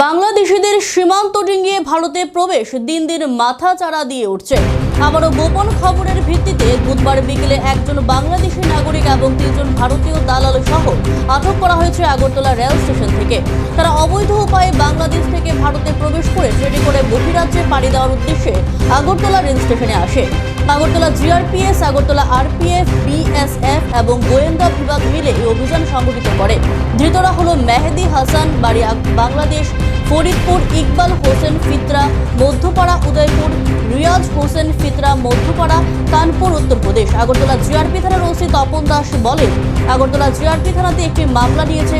বাংলাদেশিদের সীমান্ত ডিঙ্গিয়ে ভারতে প্রবেশ দিন দিন মাথা চাড়া দিয়ে উঠছে। আবারও গোপন খবরের ভিত্তিতে বুধবার বিকেলে একজন বাংলাদেশি নাগরিক এবং তিনজন ভারতীয় দালাল সহ আটক করা হয়েছে আগরতলা রেল স্টেশন থেকে। তারা অবৈধ উপায়ে বাংলাদেশ থেকে ভারতে প্রবেশ করে ট্রেনে করে বহিরাজ্যে পাড়ি দেওয়ার উদ্দেশ্যে আগরতলা রেল স্টেশনে আসে। Agartala GRPs, Agartala RPF, BSF এবং গোয়েন্দা বিভাগ মিলে এই অভিযান সংগঠিত করে। ধৃতরা হলো মেহেদি হাসান বাড়ি বাংলাদেশ, ফরিদপুর, ইকবাল হোসেন ফিতরা, মধ্যপাড়া উদয়পুর, রিয়াজ হোসেন ফিতরা, মধ্যপাড়া, কানপুর, উত্তরপ্রদেশ। আগরতলা জিআরপি থানার ওসি তপন দাস বলেন, আগরতলা জিআরপি থানাতে একটি মামলা নিয়েছে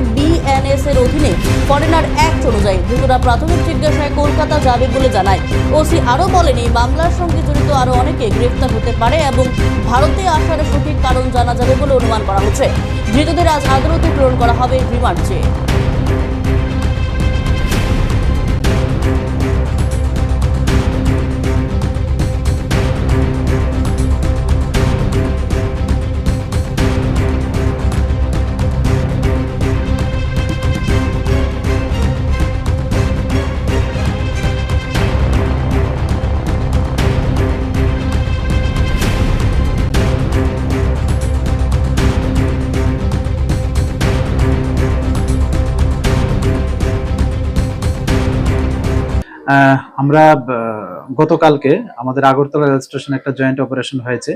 এর অধীনে ফরেনার অ্যাক্ট অনুযায়ী ধৃতরা প্রাথমিক জিজ্ঞাসায় কলকাতা যাবে বলে জানায়। ওসি আরও বলেন, এই মামলার সঙ্গে জড়িত আরও অনেকে গ্রেফতার হতে পারে এবং ভারতে আসার সঠিক কারণ জানা যাবে বলে অনুমান করা হচ্ছে। ধৃতদের আজ আদালতে প্রেরণ করা হবে রিমান্ড চেয়ে। আমরা গতকালকে আমাদের আগরতলা রেল স্টেশনে একটা জয়েন্ট অপারেশন হয়েছে।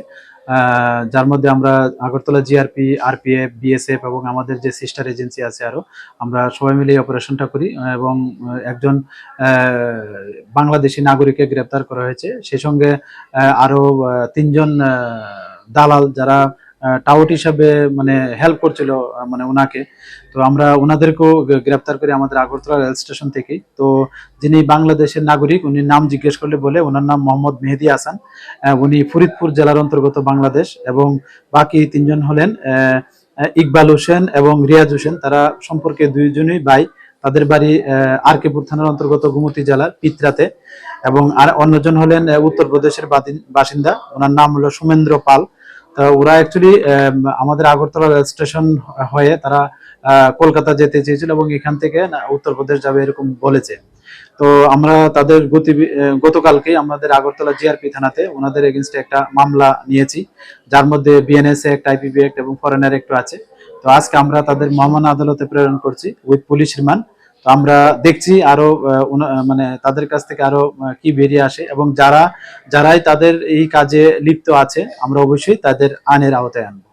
যার মধ্যে আমরা আগরতলা জিআরপি আরপিএফ বিএসএফ এবং আমাদের যে সিস্টার এজেন্সি আছে আরও আমরা সবাই মিলে এই অপারেশনটা করি এবং একজন বাংলাদেশি নাগরিককে গ্রেপ্তার করা হয়েছে। সেই সঙ্গে আহ, আরও তিনজন দালাল যারা টাউট হিসাবে মানে হেল্প করছিল মানে ওনাকে তো আমরা ওনাদেরকেও গ্রেপ্তার করি আমাদের আগরতলা রেল স্টেশন থেকেই। তো যিনি বাংলাদেশের নাগরিক উনি নাম জিজ্ঞেস করলে বলে ওনার নাম মোহাম্মদ মেহেদি আহ, উনি ফরিদপুর জেলার অন্তর্গত বাংলাদেশ এবং বাকি তিনজন হলেন ইকবাল হোসেন এবং রিয়াজ হোসেন। তারা সম্পর্কে দুইজনই ভাই। তাদের বাড়ি আরকেপুর থানার অন্তর্গত গুমতি জেলার পিত্রাতে। এবং আর অন্যজন হলেন উত্তরপ্রদেশের বাসিন্দা। ওনার নাম হলো সুমেন্দ্র পাল। ওরা অ্যাকচুয়ালি আমাদের আগরতলা রেল স্টেশন হয়ে তারা কলকাতা যেতে চেয়েছিল এবং এখান থেকে উত্তরপ্রদেশ যাবে এরকম বলেছে। তো আমরা তাদের গতি গতকালকেই আমাদের আগরতলা জিআরপি থানাতে ওনাদের এগেনস্টে একটা মামলা নিয়েছি। যার মধ্যে বিএনএস অ্যাক্ট আইপিবি অ্যাক্ট এবং ফরেনার অ্যাক্ট আছে। তো আজকে আমরা তাদের মহামান আদালতে প্রেরণ করছি উইথ পুলিশ রিমান্ড। তো আমরা দেখছি আরও মানে তাদের কাছ থেকে আরও কি বেরিয়ে আসে এবং যারা, যারাই তাদের এই কাজে লিপ্ত আছে, আমরা অবশ্যই তাদের আনের আওতায় আনব।